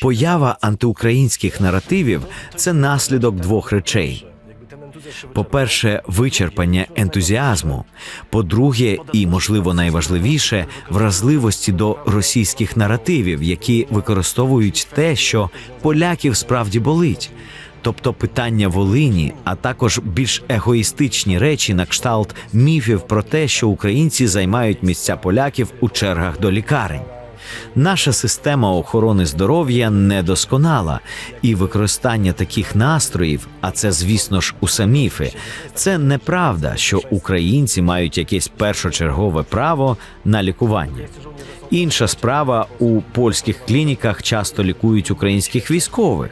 Поява антиукраїнських наративів це наслідок двох речей. По-перше, вичерпання ентузіазму. По-друге, і можливо найважливіше, вразливості до російських наративів, які використовують те, що поляків справді болить. Тобто питання Волині, а також більш егоїстичні речі на кшталт міфів про те, що українці займають місця поляків у чергах до лікарень. Наша система охорони здоров'я недосконала, і використання таких настроїв, а це, звісно ж, усе міфи, це неправда, що українці мають якесь першочергове право на лікування. Інша справа у польських клініках часто лікують українських військових.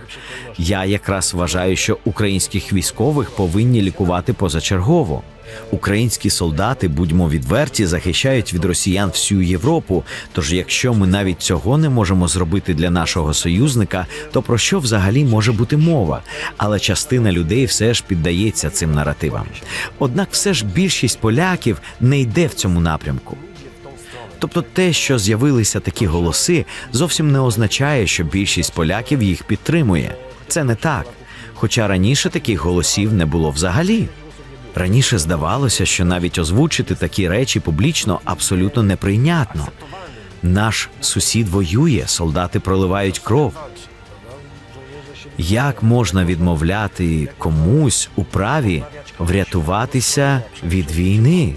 Я якраз вважаю, що українських військових повинні лікувати позачергово. Українські солдати, будьмо відверті, захищають від росіян всю Європу. Тож, якщо ми навіть цього не можемо зробити для нашого союзника, то про що взагалі може бути мова? Але частина людей все ж піддається цим наративам. Однак, все ж більшість поляків не йде в цьому напрямку. Тобто, те, що з'явилися такі голоси, зовсім не означає, що більшість поляків їх підтримує. Це не так. Хоча раніше таких голосів не було взагалі. Раніше здавалося, що навіть озвучити такі речі публічно абсолютно неприйнятно. Наш сусід воює, солдати проливають кров. Як можна відмовляти комусь у праві врятуватися від війни?